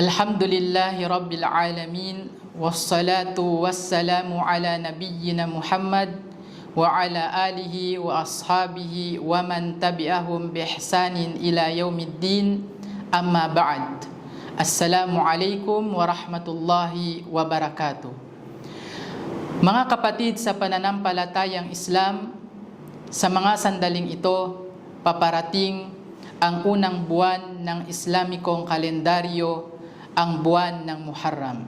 الحمد لله رب العالمين والصلاة والسلام على نبينا محمد وعلى آله وأصحابه ومن تبعهم بإحسان إلى يوم الدين أما بعد السلام عليكم ورحمة الله وبركاته Mga kapatid sa pananampalatayang Islam, sa mga sandaling ito, paparating ang unang buwan ng Islamikong kalendaryo, ang buwan ng Muharram.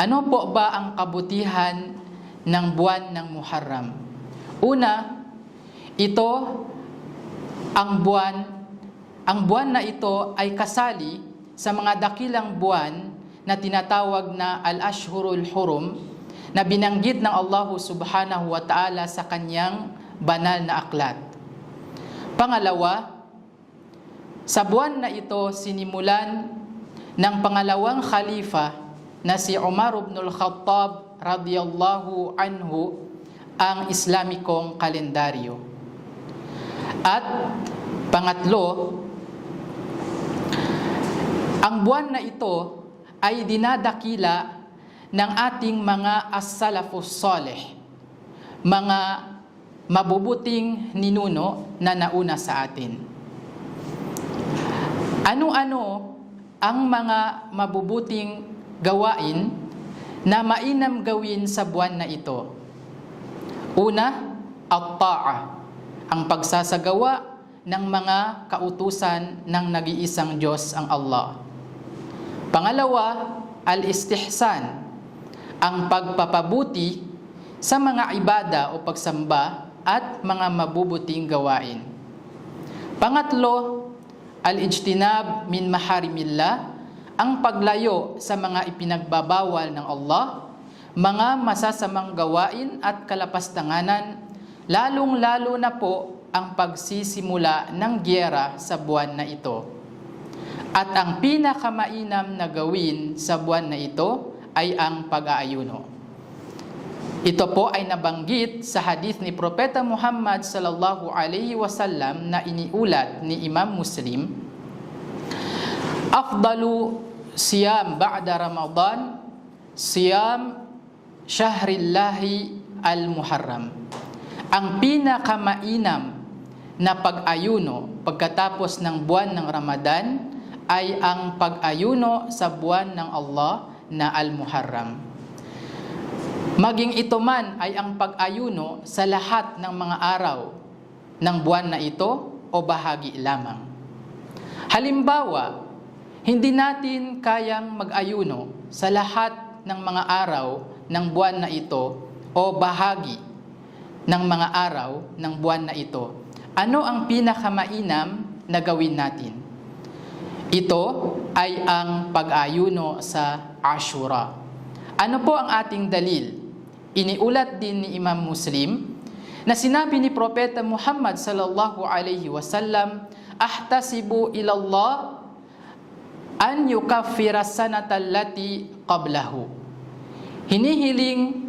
Ano po ba ang kabutihan ng buwan ng Muharram? Una, ito ang buwan ang buwan na ito ay kasali sa mga dakilang buwan na tinatawag na Al-Ashhurul Hurum na binanggit ng Allah Subhanahu wa Ta'ala sa kanyang banal na aklat. Pangalawa, sa buwan na ito sinimulan ng pangalawang khalifa na si Umar ibn al-Khattab radiyallahu anhu ang Islamikong kalendaryo. At pangatlo, ang buwan na ito ay dinadakila ng ating mga as-salafus salih, mga mabubuting ninuno na nauna sa atin. Ano-ano ang mga mabubuting gawain na mainam gawin sa buwan na ito? Una, at-ta'a, ang pagsasagawa ng mga kautusan ng nag-iisang Diyos ang Allah. Pangalawa, al-istihsan, ang pagpapabuti sa mga ibada o pagsamba at mga mabubuting gawain. Pangatlo, al-ijtinab min maharimillah, ang paglayo sa mga ipinagbabawal ng Allah, mga masasamang gawain at kalapastanganan, lalong-lalo na po ang pagsisimula ng gyera sa buwan na ito. At ang pinakamainam na gawin sa buwan na ito ay ang pag-aayuno. Ito po ay nabanggit sa hadith ni Propeta Muhammad sallallahu alaihi wasallam na iniulat ni Imam Muslim. Afdalu siyam ba'da Ramadan siyam syahrillahi al-Muharram. Ang pinakamainam na pag-ayuno pagkatapos ng buwan ng Ramadan ay ang pag-ayuno sa buwan ng Allah na Al-Muharram. Maging ito man ay ang pag-ayuno sa lahat ng mga araw ng buwan na ito o bahagi lamang. Halimbawa, hindi natin kayang mag-ayuno sa lahat ng mga araw ng buwan na ito o bahagi ng mga araw ng buwan na ito. Ano ang pinakamainam na gawin natin? Ito ay ang pag-ayuno sa Ashura. Ano po ang ating dalil? Iniulat din ni Imam Muslim na sinabi ni Propeta Muhammad sallallahu alaihi wasallam, "Ahtasibu ila Allah an yukaffira sanata allati qablahu." Hinihiling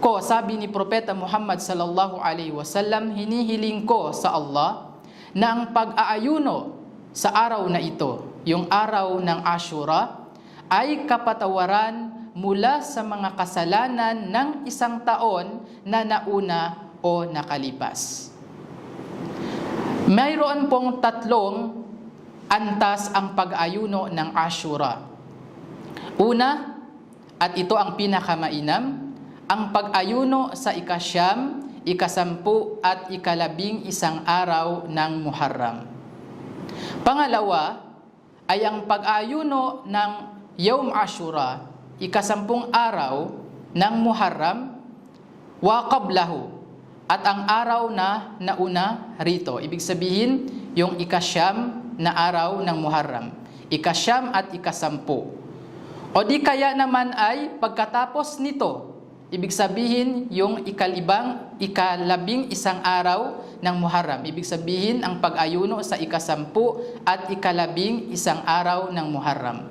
ko, sabi ni Propeta Muhammad sallallahu alaihi wasallam, hinihiling ko sa Allah na ang pag-aayuno sa araw na ito, yung araw ng Ashura, ay kapatawaran mula sa mga kasalanan ng isang taon na nauna o nakalipas. Mayroon pong tatlong antas ang pag-ayuno ng Ashura. Una, at ito ang pinakamainam, ang pag-ayuno sa ikasyam, ikasampu at ikalabing isang araw ng Muharram. Pangalawa ay ang pag-ayuno ng Yawm Ashura, ikasampung araw ng Muharram, wa qablahu, at ang araw na nauna rito. Ibig sabihin, yung ikasyam na araw ng Muharram. Ikasyam at ikasampu. O di kaya naman ay pagkatapos nito, ibig sabihin yung ikalibang, ikalabing isang araw ng Muharram. Ibig sabihin ang pag-ayuno sa ikasampu at ikalabing isang araw ng Muharram.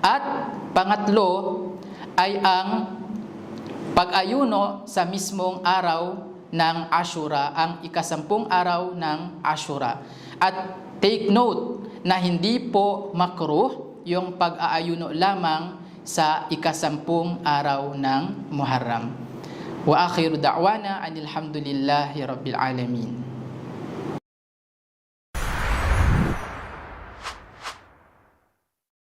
At pangatlo ay ang pag-ayuno sa mismong araw ng Ashura, ang ikasampung araw ng Ashura. At take note na hindi po makruh yung pag-aayuno lamang sa ikasampung araw ng Muharram. Wa akhiru da'wana anilhamdulillahi rabbil alamin.